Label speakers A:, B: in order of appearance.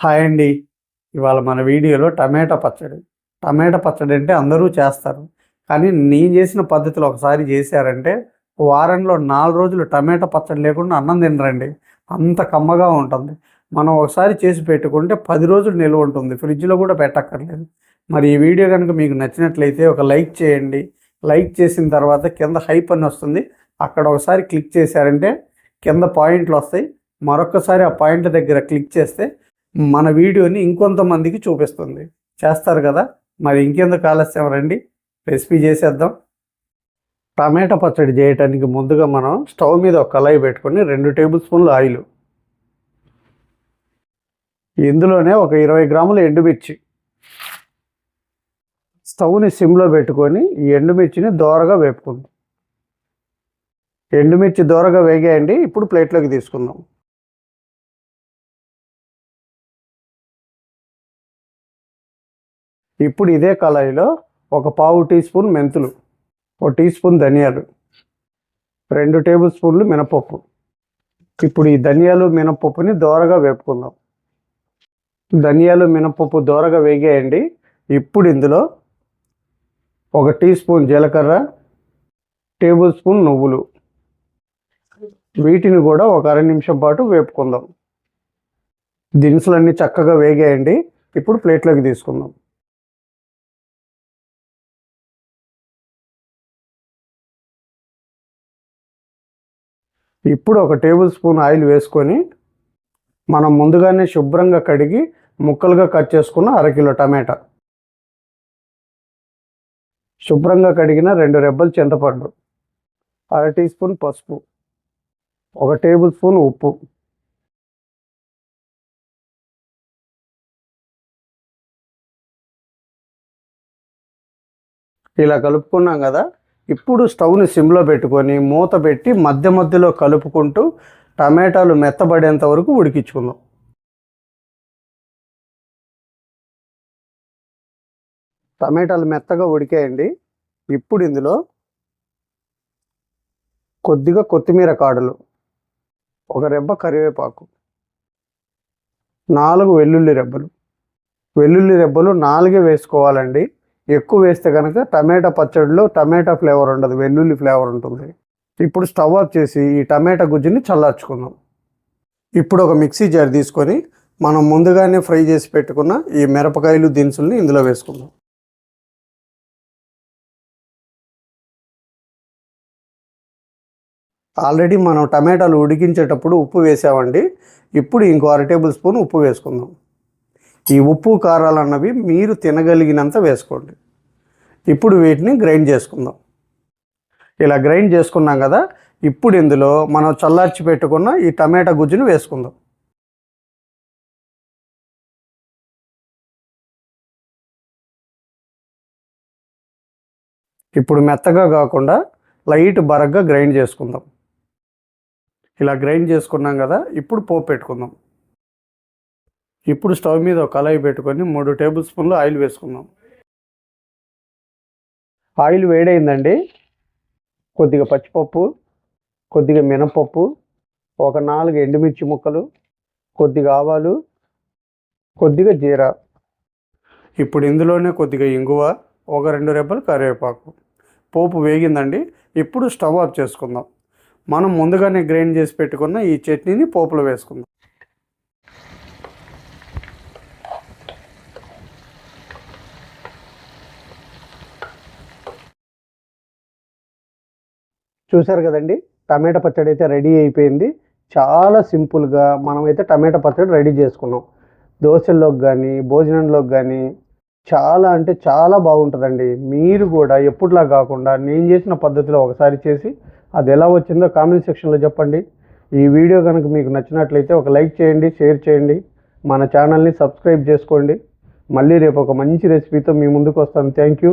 A: Hi అండి. ఇవాళ మన వీడియోలో టమాటా పచ్చడి. టమాటా పచ్చడి అంటే అందరూ చేస్తారు. కానీ నేను చేసిన పద్ధతిలో ఒకసారి చేశారంటే వారంలో నాలుగు రోజులు టమాటా పచ్చడి లేకుండా అన్నం తినరండి. అంత కమ్మగా ఉంటుంది. మనం ఒకసారి చేసి పెట్టుకుంటే పది రోజులు నిల్వ ఉంటుంది. ఫ్రిడ్జ్లో కూడా పెట్టక్కర్లేదు. మరి ఈ వీడియో కనుక మీకు నచ్చినట్లయితే ఒక లైక్ చేయండి. లైక్ చేసిన తర్వాత కింద హైప్ అని వస్తుంది. అక్కడ ఒకసారి క్లిక్ చేశారంటే కింద పాయింట్లు వస్తాయి. మరొకసారి ఆ పాయింట్ దగ్గర క్లిక్ చేస్తే మన వీడియోని ఇంకొంతమందికి చూపిస్తుంది. చేస్తారు కదా? మరి ఇంకెందుకు ఆలస్యం? రండి. రెసిపీ చేసేద్దాం. టమాటా పచ్చడి చేయడానికి ముందుగా మనం స్టవ్ మీద ఒక కళాయి పెట్టుకొని రెండు టేబుల్ స్పూన్లు ఆయిల్. ఇందులోనే ఒక ఇరవై గ్రాముల ఎండుమిర్చి. స్టవ్ని సిమ్లో పెట్టుకొని ఈ ఎండుమిర్చిని దోరగా వేపుకుందాం. ఎండుమిర్చి దోరగా వేగాయండి. ఇప్పుడు ప్లేట్లోకి తీసుకుందాం. ఇప్పుడు ఇదే కళాయిలో ఒక పావు టీ స్పూన్ మెంతులు ఒక టీ స్పూన్ ధనియాలు రెండు టేబుల్ స్పూన్లు మినపప్పు. ఇప్పుడు ఈ ధనియాలు మినపప్పుని దోరగా వేపుకుందాం. ధనియాలు మినపప్పు దోరగా వేగేయండి. ఇప్పుడు ఇందులో ఒక టీ స్పూన్ జీలకర్ర టేబుల్ స్పూన్ నువ్వులు. వీటిని కూడా ఒక అర నిమిషం పాటు వేపుకుందాం. దినుసులన్నీ చక్కగా వేగేయండి. ఇప్పుడు ప్లేట్లోకి తీసుకుందాం. ఇప్పుడు ఒక టేబుల్ స్పూన్ ఆయిల్ వేసుకొని మనం ముందుగానే శుభ్రంగా కడిగి ముక్కలుగా కట్ చేసుకున్న అరకిలో టమాటా. శుభ్రంగా కడిగిన రెండు రెబ్బలు చింతపండు అర టీ స్పూన్ పసుపు ఒక టేబుల్ స్పూన్ ఉప్పు. ఇలా కలుపుకున్నాం కదా ఇప్పుడు స్టవ్ని సిమ్లో పెట్టుకొని మూత పెట్టి మధ్య మధ్యలో కలుపుకుంటూ టమాటాలు మెత్తబడేంత వరకు ఉడికించుకుందాం. టమాటాలు మెత్తగా ఉడికాయండి. ఇప్పుడు ఇందులో కొద్దిగా కొత్తిమీర కాడలు ఒక రెబ్బ కరివేపాకు నాలుగు వెల్లుల్లి రెబ్బలు. వెల్లుల్లి రెబ్బలు నాలుగే వేసుకోవాలండి. ఎక్కువ వేస్తే కనుక టమాటా పచ్చడిలో టమాటా ఫ్లేవర్ ఉండదు వెల్లుల్లి ఫ్లేవర్ ఉంటుంది. ఇప్పుడు స్టవ్ ఆఫ్ చేసి ఈ టమాటా గుజ్జుని చల్లార్చుకుందాం. ఇప్పుడు ఒక మిక్సీ జార్ తీసుకొని మనం ముందుగానే ఫ్రై చేసి పెట్టుకున్న ఈ మిరపకాయలు దినుసుల్ని ఇందులో వేసుకుందాం. ఆల్రెడీ మనం టమాటాలు ఉడికించేటప్పుడు ఉప్పు వేసామండి. ఇప్పుడు ఇంకో అర టేబుల్ స్పూన్ ఉప్పు వేసుకుందాం. ఈ ఉప్పు కారాలు అన్నవి మీరు తినగలిగినంత వేసుకోండి. ఇప్పుడు వీటిని గ్రైండ్ చేసుకుందాం. ఇలా గ్రైండ్ చేసుకున్నాం కదా ఇప్పుడు ఇందులో మనం చల్లార్చి పెట్టుకున్న ఈ టమాటా గుజ్జును వేసుకుందాం. ఇప్పుడు మెత్తగా కాకుండా లైట్ బరగ్గా గ్రైండ్ చేసుకుందాం. ఇలా గ్రైండ్ చేసుకున్నాం కదా ఇప్పుడు పోపు పెట్టుకుందాం. ఇప్పుడు స్టవ్ మీద ఒక కళాయి పెట్టుకొని మూడు టేబుల్ స్పూన్లు ఆయిల్ వేసుకుందాం. ఆయిల్ వేడైందండి. కొద్దిగా పచ్చిపప్పు కొద్దిగా మినపప్పు ఒక నాలుగు ఎండుమిర్చి ముక్కలు కొద్దిగా ఆవాలు కొద్దిగా జీరా. ఇప్పుడు ఇందులోనే కొద్దిగా ఇంగువ ఒక రెండు రెబ్బలు కరివేపాకు. పోపు వేగిందండి. ఇప్పుడు స్టవ్ ఆఫ్ చేసుకుందాం. మనం ముందుగానే గ్రైండ్ చేసి పెట్టుకున్న ఈ చట్నీని పోపులో వేసుకుందాం. చూసారు కదండి టమాటా పచ్చడి అయితే రెడీ అయిపోయింది. చాలా సింపుల్గా మనమైతే టమాటా పచ్చడి రెడీ చేసుకున్నాం. దోశల్లోకి కానీ భోజనంలోకి కానీ చాలా అంటే చాలా బాగుంటుందండి. మీరు కూడా ఎప్పుడులా కాకుండా నేను చేసిన పద్ధతిలో ఒకసారి చేసి అది ఎలా వచ్చిందో కామెంట్ సెక్షన్లో చెప్పండి. ఈ వీడియో కనుక మీకు నచ్చినట్లయితే ఒక లైక్ చేయండి షేర్ చేయండి మన ఛానల్ని సబ్స్క్రైబ్ చేసుకోండి. మళ్ళీ రేపు ఒక మంచి రెసిపీతో మీ ముందుకు వస్తాను. Thank you.